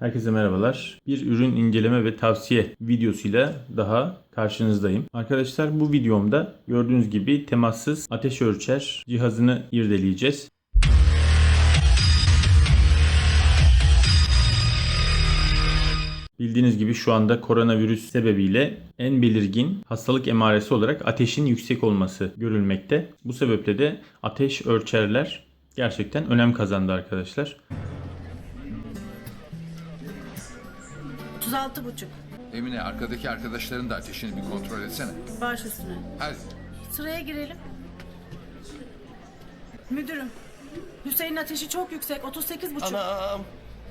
Herkese merhabalar. Bir ürün inceleme ve tavsiye videosuyla daha karşınızdayım. Arkadaşlar bu videomda gördüğünüz gibi temassız ateş ölçer cihazını irdeleyeceğiz. Bildiğiniz gibi şu anda koronavirüs sebebiyle en belirgin hastalık emaresi olarak ateşin yüksek olması görülmekte. Bu sebeple de ateş ölçerler gerçekten önem kazandı arkadaşlar. 36 buçuk. Emine arkadaki arkadaşların da ateşini bir kontrol etsene. Baş üstüne. Hadi. Sıraya girelim. Müdürüm. Hüseyin ateşi çok yüksek. 38 buçuk.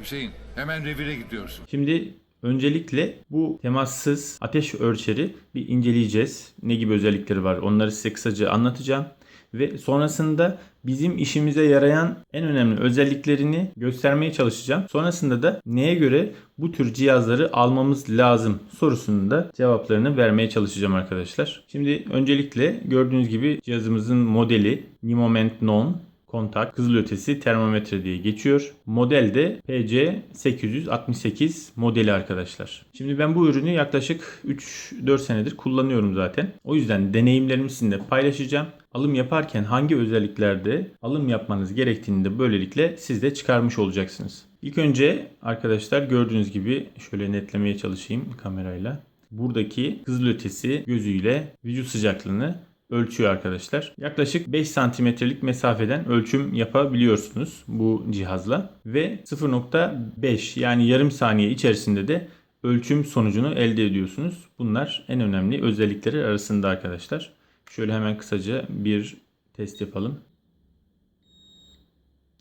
Hüseyin hemen revire gidiyorsun. Şimdi öncelikle bu temassız ateş ölçeri bir inceleyeceğiz. Ne gibi özellikleri var onları size kısaca anlatacağım. Ve sonrasında bizim işimize yarayan en önemli özelliklerini göstermeye çalışacağım. Sonrasında da neye göre bu tür cihazları almamız lazım sorusunu da cevaplarını vermeye çalışacağım arkadaşlar. Şimdi öncelikle gördüğünüz gibi cihazımızın modeli Nimoment Non kontak kızılötesi termometre diye geçiyor. Model de PC868 modeli arkadaşlar. Şimdi ben bu ürünü yaklaşık 3-4 senedir kullanıyorum zaten. O yüzden deneyimlerimi sizinle paylaşacağım. Alım yaparken hangi özelliklerde alım yapmanız gerektiğini de böylelikle siz de çıkarmış olacaksınız. İlk önce arkadaşlar gördüğünüz gibi şöyle netlemeye çalışayım kamerayla. Buradaki kızılötesi gözüyle vücut sıcaklığını ölçüyor arkadaşlar. Yaklaşık 5 santimetrelik mesafeden ölçüm yapabiliyorsunuz bu cihazla ve 0.5 yani yarım saniye içerisinde de ölçüm sonucunu elde ediyorsunuz. Bunlar en önemli özellikleri arasında arkadaşlar. Şöyle hemen kısaca bir test yapalım.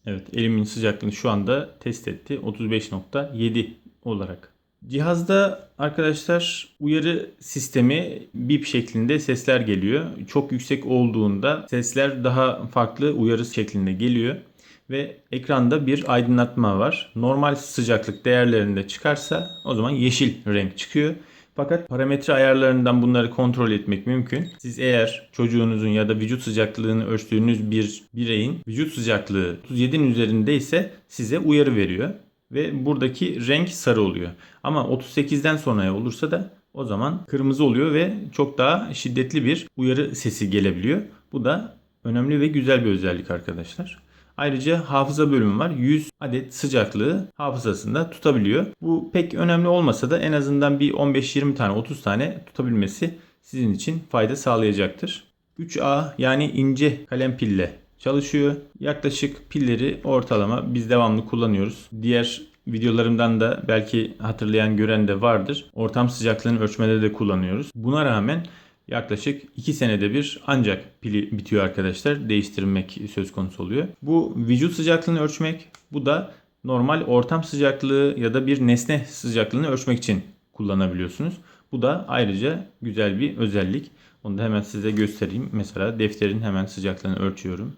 Evet elimin sıcaklığını şu anda test etti. 35.7 olarak. Cihazda arkadaşlar uyarı sistemi bip şeklinde sesler geliyor. Çok yüksek olduğunda sesler daha farklı uyarı şeklinde geliyor. Ve ekranda bir aydınlatma var. Normal sıcaklık değerlerinde çıkarsa o zaman yeşil renk çıkıyor. Fakat parametre ayarlarından bunları kontrol etmek mümkün. Siz eğer çocuğunuzun ya da vücut sıcaklığını ölçtüğünüz bir bireyin vücut sıcaklığı 37'nin üzerinde ise size uyarı veriyor ve buradaki renk sarı oluyor. Ama 38'den sonraya olursa da o zaman kırmızı oluyor ve çok daha şiddetli bir uyarı sesi gelebiliyor. Bu da önemli ve güzel bir özellik arkadaşlar. Ayrıca hafıza bölümü var. 100 adet sıcaklığı hafızasında tutabiliyor. Bu pek önemli olmasa da en azından bir 15-20 tane 30 tane tutabilmesi sizin için fayda sağlayacaktır. 3A yani ince kalem pille çalışıyor. Yaklaşık pilleri ortalama biz devamlı kullanıyoruz. Diğer videolarımdan da belki hatırlayan gören de vardır. Ortam sıcaklığını ölçmede de kullanıyoruz. Buna rağmen yaklaşık 2 senede bir ancak pili bitiyor arkadaşlar. Değiştirmek söz konusu oluyor. Bu vücut sıcaklığını ölçmek, bu da normal ortam sıcaklığı ya da bir nesne sıcaklığını ölçmek için kullanabiliyorsunuz. Bu da ayrıca güzel bir özellik. Onu da hemen size göstereyim. Mesela defterin hemen sıcaklığını ölçüyorum.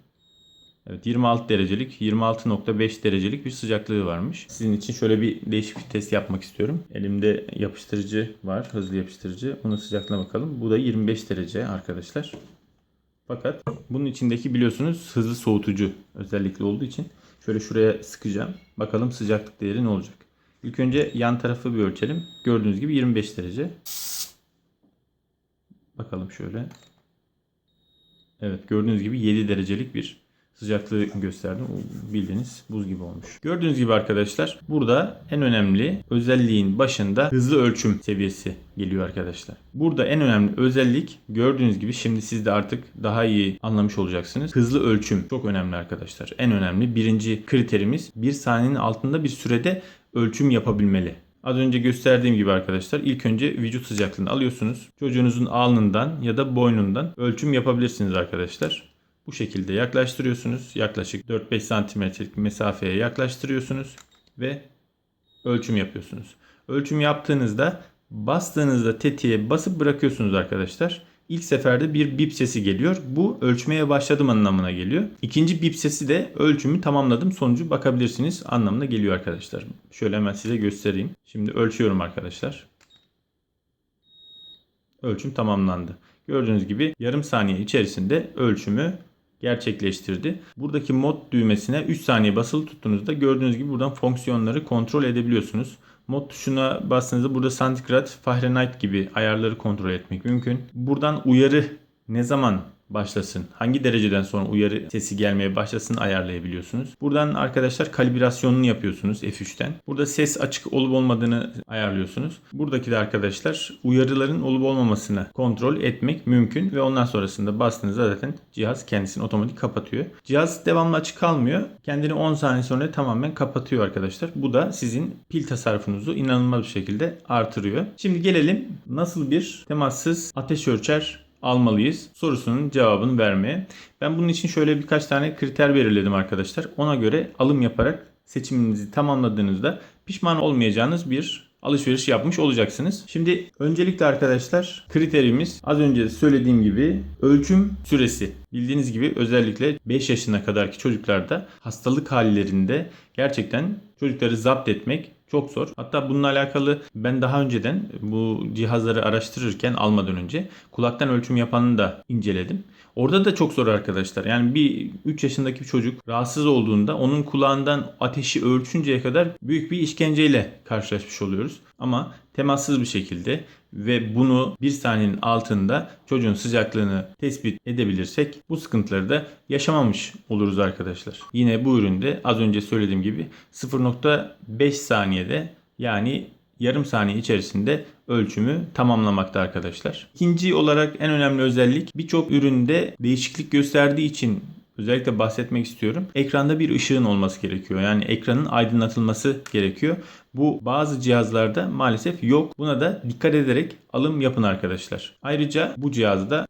Evet 26 derecelik 26.5 derecelik bir sıcaklığı varmış. Sizin için şöyle bir değişik bir test yapmak istiyorum. Elimde yapıştırıcı var. Hızlı yapıştırıcı. Bunun sıcaklığına bakalım. Bu da 25 derece arkadaşlar. Fakat bunun içindeki biliyorsunuz hızlı soğutucu özellikle olduğu için şöyle şuraya sıkacağım. Bakalım sıcaklık değeri ne olacak. İlk önce yan tarafı bir ölçelim. Gördüğünüz gibi 25 derece. Bakalım şöyle. Evet gördüğünüz gibi 7 derecelik bir sıcaklığı gösterdim. Bildiğiniz buz gibi olmuş. Gördüğünüz gibi arkadaşlar burada en önemli özelliğin başında hızlı ölçüm seviyesi geliyor arkadaşlar. Burada en önemli özellik gördüğünüz gibi şimdi siz de artık daha iyi anlamış olacaksınız. Hızlı ölçüm çok önemli arkadaşlar. En önemli birinci kriterimiz bir saniyenin altında bir sürede ölçüm yapabilmeli. Az önce gösterdiğim gibi arkadaşlar ilk önce vücut sıcaklığını alıyorsunuz. Çocuğunuzun alnından ya da boynundan ölçüm yapabilirsiniz arkadaşlar. Bu şekilde yaklaştırıyorsunuz. Yaklaşık 4-5 santimetrelik mesafeye yaklaştırıyorsunuz ve ölçüm yapıyorsunuz. Ölçüm yaptığınızda bastığınızda tetiğe basıp bırakıyorsunuz arkadaşlar. İlk seferde bir bip sesi geliyor. Bu ölçmeye başladım anlamına geliyor. İkinci bip sesi de ölçümü tamamladım sonucu bakabilirsiniz anlamına geliyor arkadaşlar. Şöyle hemen size göstereyim. Şimdi ölçüyorum arkadaşlar. Ölçüm tamamlandı. Gördüğünüz gibi yarım saniye içerisinde ölçümü gerçekleştirdi. Buradaki mod düğmesine 3 saniye basılı tuttuğunuzda gördüğünüz gibi buradan fonksiyonları kontrol edebiliyorsunuz. Mod tuşuna bastığınızda burada santigrat, Fahrenheit gibi ayarları kontrol etmek mümkün. Buradan uyarı ne zaman başlasın, hangi dereceden sonra uyarı sesi gelmeye başlasın ayarlayabiliyorsunuz. Buradan arkadaşlar kalibrasyonunu yapıyorsunuz F3'ten. Burada ses açık olup olmadığını ayarlıyorsunuz. Buradaki de arkadaşlar uyarıların olup olmamasını kontrol etmek mümkün ve ondan sonrasında bastığınızda zaten cihaz kendisini otomatik kapatıyor. Cihaz devamlı açık kalmıyor. Kendini 10 saniye sonra tamamen kapatıyor arkadaşlar. Bu da sizin pil tasarrufunuzu inanılmaz bir şekilde artırıyor. Şimdi gelelim nasıl bir temassız ateş ölçer almalıyız sorusunun cevabını vermeye. Ben bunun için şöyle birkaç tane kriter belirledim arkadaşlar. Ona göre alım yaparak seçiminizi tamamladığınızda pişman olmayacağınız bir alışveriş yapmış olacaksınız. Şimdi öncelikle arkadaşlar kriterimiz az önce söylediğim gibi ölçüm süresi. Bildiğiniz gibi özellikle 5 yaşına kadarki çocuklarda hastalık hallerinde gerçekten çocukları zapt etmek çok zor. Hatta bununla alakalı ben daha önceden bu cihazları araştırırken almadan önce kulaktan ölçüm yapanını da inceledim. Orada da çok zor arkadaşlar. Yani bir 3 yaşındaki bir çocuk rahatsız olduğunda onun kulağından ateşi ölçünceye kadar büyük bir işkenceyle karşılaşmış oluyoruz. Ama temassız bir şekilde ve bunu bir saniyenin altında çocuğun sıcaklığını tespit edebilirsek bu sıkıntıları da yaşamamış oluruz arkadaşlar. Yine bu üründe az önce söylediğim gibi 0.5 saniyede yani yarım saniye içerisinde ölçümü tamamlamakta arkadaşlar. İkinci olarak en önemli özellik birçok üründe değişiklik gösterdiği için özellikle bahsetmek istiyorum. Ekranda bir ışığın olması gerekiyor. Yani ekranın aydınlatılması gerekiyor. Bu bazı cihazlarda maalesef yok. Buna da dikkat ederek alım yapın arkadaşlar. Ayrıca bu cihazda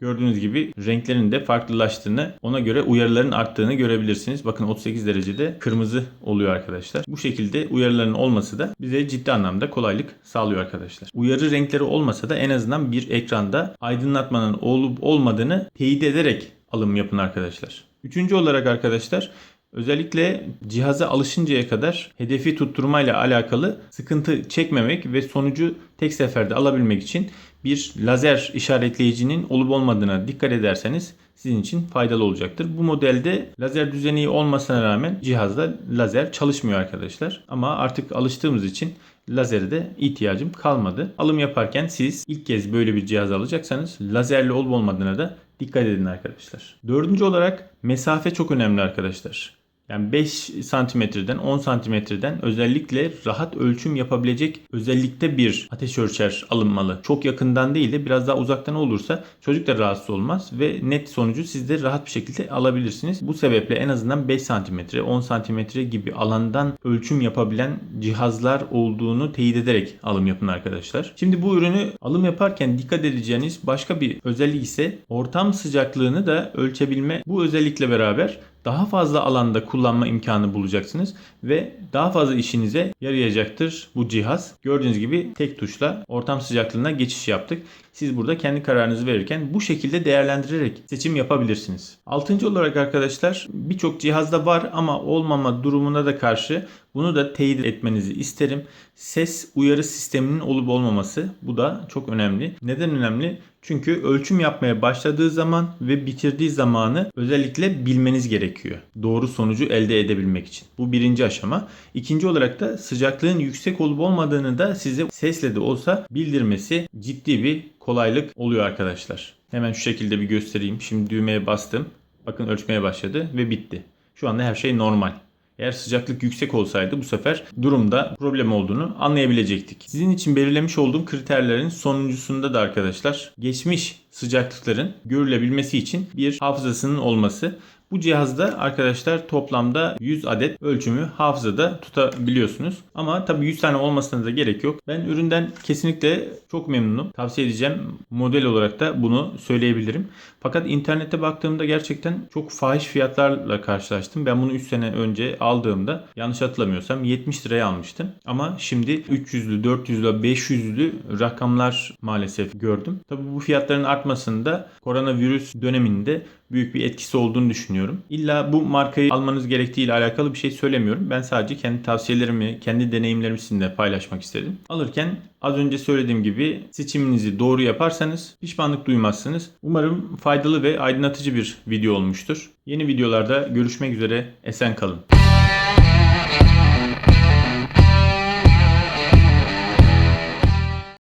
Gördüğünüz gibi renklerin de farklılaştığını, ona göre uyarıların arttığını görebilirsiniz. Bakın 38 derecede kırmızı oluyor arkadaşlar. Bu şekilde uyarıların olması da bize ciddi anlamda kolaylık sağlıyor arkadaşlar. Uyarı renkleri olmasa da en azından bir ekranda aydınlatmanın olup olmadığını teyit ederek alım yapın arkadaşlar. Üçüncü olarak arkadaşlar Özellikle cihaza alışıncaya kadar hedefi tutturmayla alakalı sıkıntı çekmemek ve sonucu tek seferde alabilmek için bir lazer işaretleyicinin olup olmadığına dikkat ederseniz sizin için faydalı olacaktır. Bu modelde lazer düzeni olmasına rağmen cihazda lazer çalışmıyor arkadaşlar. Ama artık alıştığımız için lazere de ihtiyacım kalmadı. Alım yaparken siz ilk kez böyle bir cihaz alacaksanız lazerli olup olmadığına da dikkat edin arkadaşlar. Dördüncü olarak mesafe çok önemli arkadaşlar. Yani 5 santimetreden 10 santimetreden özellikle rahat ölçüm yapabilecek özellikte bir ateş ölçer alınmalı. Çok yakından değil de biraz daha uzaktan olursa çocuk da rahatsız olmaz ve net sonucu siz de rahat bir şekilde alabilirsiniz. Bu sebeple en azından 5 santimetre 10 santimetre gibi alandan ölçüm yapabilen cihazlar olduğunu teyit ederek alım yapın arkadaşlar. Şimdi bu ürünü alım yaparken dikkat edeceğiniz başka bir özellik ise ortam sıcaklığını da ölçebilme. Bu özellikle beraber daha fazla alanda kullanma imkanı bulacaksınız ve daha fazla işinize yarayacaktır bu cihaz. Gördüğünüz gibi tek tuşla ortam sıcaklığına geçiş yaptık. Siz burada kendi kararınızı verirken bu şekilde değerlendirerek seçim yapabilirsiniz. Altıncı olarak arkadaşlar birçok cihazda var ama olmama durumuna da karşı bunu da teyit etmenizi isterim. Ses uyarı sisteminin olup olmaması bu da çok önemli. Neden önemli? Çünkü ölçüm yapmaya başladığı zaman ve bitirdiği zamanı özellikle bilmeniz gerekiyor. Doğru sonucu elde edebilmek için. Bu birinci aşama. İkinci olarak da sıcaklığın yüksek olup olmadığını da size sesle de olsa bildirmesi ciddi bir kolaylık oluyor arkadaşlar. Hemen şu şekilde bir göstereyim. Şimdi düğmeye bastım. Bakın ölçmeye başladı ve bitti. Şu anda her şey normal. Eğer sıcaklık yüksek olsaydı bu sefer durumda problem olduğunu anlayabilecektik. Sizin için belirlemiş olduğum kriterlerin sonuncusunda da arkadaşlar geçmiş sıcaklıkların görülebilmesi için bir hafızasının olması. Bu cihazda arkadaşlar toplamda 100 adet ölçümü hafızada tutabiliyorsunuz. Ama tabii 100 tane olmasına da gerek yok. Ben üründen kesinlikle çok memnunum. Tavsiye edeceğim model olarak da bunu söyleyebilirim. Fakat internette baktığımda gerçekten çok fahiş fiyatlarla karşılaştım. Ben bunu 3 sene önce aldığımda yanlış hatırlamıyorsam 70 liraya almıştım. Ama şimdi 300'lü, 400'lü, 500'lü rakamlar maalesef gördüm. Tabii bu fiyatların artmasında koronavirüs döneminde büyük bir etkisi olduğunu düşünüyorum. İlla bu markayı almanız gerektiği ile alakalı bir şey söylemiyorum. Ben sadece kendi tavsiyelerimi, kendi deneyimlerimi sizinle paylaşmak istedim. Alırken az önce söylediğim gibi seçiminizi doğru yaparsanız pişmanlık duymazsınız. Umarım faydalı ve aydınlatıcı bir video olmuştur. Yeni videolarda görüşmek üzere. Esen kalın.